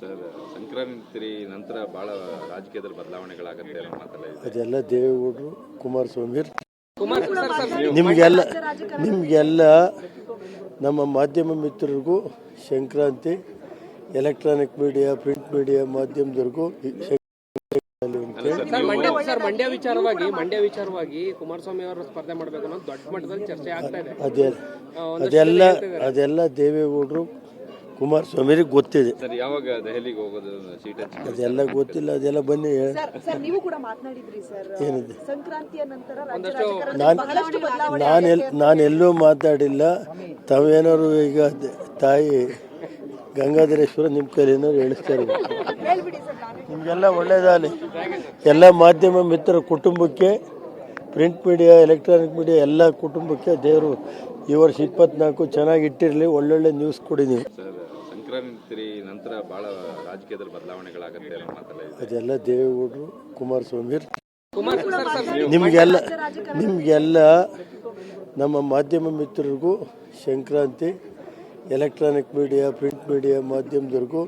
Sir Sankranti ನಂತರ ಬಹಳ ರಾಜಕೀಯದಲ್ಲಿ ಬದಲಾವಣೆಗಳಾಗುತ್ತೆ ಅನ್ನೋ ಮಾತೆಲ್ಲ ಇದೆ. ಅದೆಲ್ಲ ದೇವೇಗೌಡರು ಕುಮಾರಸ್ವಾಮಿ ನಿಮಗೆಲ್ಲ ನಿಮಗೆಲ್ಲ ನಮ್ಮ ಮಾಧ್ಯಮ ಮಿತ್ರರಿಗೂ Sankranti electronic media print media ಮಾಧ್ಯಮದವ್ರಿಗೂ sir Mandya ವಿಚಾರವಾಗಿ ಮಂಡ್ಯ ವಿಚಾರವಾಗಿ ಕುಮಾರಸ್ವಾಮಿ ಅವರು ಸ್ಪರ್ಧೆ ಮಾಡಬೇಕು ಅನ್ನೋದು ದೊಡ್ಡ ಮಟ್ಟದಲ್ಲಿ ಚರ್ಚೆ ಆಗ್ತಾ ಇದೆ. ಅದೆಲ್ಲ ಅದೆಲ್ಲ ದೇವೇಗೌಡರು ಕುಮಾರಸ್ವಾಮಿಗೆ ಗೊತ್ತಿದೆ. ಸರ್ ಯಾವಾಗ ದೆಹಲಿಗೆ ಹೋಗೋದು ಸೀಟ್ ಹಂಚಿಕೆ ಅದೆಲ್ಲ ಗೊತ್ತಿಲ್ಲ ಅದೆಲ್ಲ ಬನ್ನಿ. ಹೇಳಿ ಸರ್ ಸರ್ ನೀವು ಕೂಡ ಮಾತನಾಡಿದ್ರಿ ಸರ್. ಏನಿದೆ? ಸಂಕ್ರಾಂತಿಯ ನಂತರ ರಾಜ್ಯ ರಾಜಕಾರಣದಲ್ಲಿ ನಾನು ಎಲ್ಲೂ ಬದಲಾವಣೆ ಮಾತಾಡಿಲ್ಲ. ತಾವೇನಾದ್ರು ಈಗ ದ- ತಾಯಿ ಗಂಗಾಧರೇಶ್ವರ ನಿಮ್ಮ ಕೈಲಿ ಏನಾದ್ರು ಹೇಳಿಸ್ತಾ ಇರ್ಬೇಕು ಹೇಳ್ಬಿಡಿ ಸರ್ ನಾನೇ. ನಿಮಗೆಲ್ಲ ಒಳ್ಳೇದಾಗಲಿ ಎಲ್ಲ ಮಾಧ್ಯಮ ಮಿತ್ರ ಕುಟುಂಬಕ್ಕೆ ಪ್ರಿಂಟ್ ಮೀಡಿಯಾ ಎಲೆಕ್ಟ್ರಾನಿಕ್ ಮೀಡಿಯಾ ಎಲ್ಲ ಕುಟುಂಬಕ್ಕೆ ದೇವರು ಈ ವರ್ಷ ಇಪ್ಪತ್ನಾಲ್ಕು ಚೆನ್ನಾಗಿ ಇಟ್ಟಿರಲಿ ಒಳ್ಳೊಳ್ಳೆ ನ್ಯೂಸ್ ಕೊಡಿ ನೀವು. ಸರ್ ಸಂಕ್ರಾಂತಿ ನಂತರ ಬಹಳ ರಾಜಕೀಯದಲ್ಲಿ ಬದಲಾವಣೆಗಳಾಗುತ್ತೆ ಅನ್ನೋ ಮಾತೆಲ್ಲ ಇದೆ. ಅದೆಲ್ಲ ದೇವೇಗೌಡರು ಕುಮಾರಸ್ವಾಮಿ ಕುಮಾರ್ ಸರ್ ಸರ್ ನಿಮಗೆಲ್ಲ ನಿಮಗೆಲ್ಲ ನಮ್ಮ ಮಾಧ್ಯಮ ಮಿತ್ರರಿಗೂ Sankranti electronic media print media ಮಾಧ್ಯಮದವ್ರಿಗೂ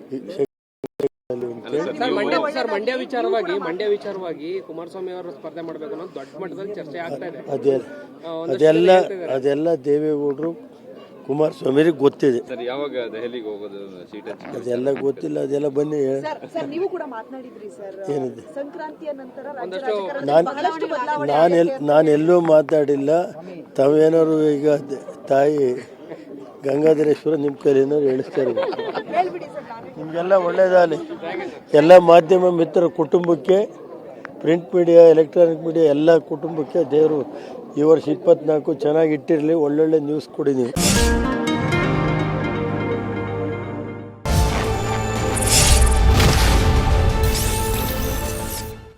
Mandya sir Mandya ವಿಚಾರವಾಗಿ ಮಂಡ್ಯ ವಿಚಾರವಾಗಿ ಕುಮಾರಸ್ವಾಮಿ ಅವರು ಸ್ಪರ್ಧೆ ಮಾಡಬೇಕು ಅನ್ನೋದು ದೊಡ್ಡ ಮಟ್ಟದಲ್ಲಿ ಚರ್ಚೆ ಆಗ್ತಾ ಇದೆ. ಅದೇ. ಅದೆಲ್ಲ ಅದೆಲ್ಲ ದೇವೇಗೌಡರು ಕುಮಾರಸ್ವಾಮಿಗೆ ಗೊತ್ತಿದೆ. ಸರ್ ಯಾವಾಗ ದೆಹಲಿಗೆ ಹೋಗೋದು ಸೀಟ್ ಅದೆಲ್ಲ ಗೊತ್ತಿಲ್ಲ ಅದೆಲ್ಲ ಬನ್ನಿ. ಹೇಳಿ ಸರ್ ಸರ್ ನೀವು ಕೂಡ ಮಾತನಾಡಿದ್ರಿ ಸರ್. ಏನಿದೆ? ಸಂಕ್ರಾಂತಿಯ ನಂತರ ರಾಜ್ಯ ರಾಜಕಾರಣದಲ್ಲಿ ನಾನು ಬಹಳಷ್ಟು ಬದಲಾವಣೆ ನಾನೆಲ್ ನಾನೆಲ್ಲೂ ಮಾತಾಡಿಲ್ಲ. ತಾವೇನಾದ್ರು ಈಗ ತಾಯಿ ಗಂಗಾಧರೇಶ್ವರ ನಿಮ್ಮ ಕೈಲಿ ಹೇಳಿಸ್ತಾರೆ. ನಿಮ್ಗೆಲ್ಲ ಇರ್ಬೇಕು ಹೇಳ್ಬಿಡಿ ಸರ್ ನಾನೇ ನಿಮಗೆಲ್ಲ ಒಳ್ಳೇದಾಗಲಿ. ಎಲ್ಲ ಮಾಧ್ಯಮ ಮಿತ್ರ ಕುಟುಂಬಕ್ಕೆ ಪ್ರಿಂಟ್ ಮೀಡಿಯಾ ಎಲೆಕ್ಟ್ರಾನಿಕ್ ಮೀಡಿಯಾ ಎಲ್ಲ ಕುಟುಂಬಕ್ಕೆ ದೇವರು ಈ ವರ್ಷ ಇಪ್ಪತ್ನಾಲ್ಕು ಚೆನ್ನಾಗಿ ಇಟ್ಟಿರಲಿ, ಒಳ್ಳೊಳ್ಳೆ ನ್ಯೂಸ್ ಕೊಡಿ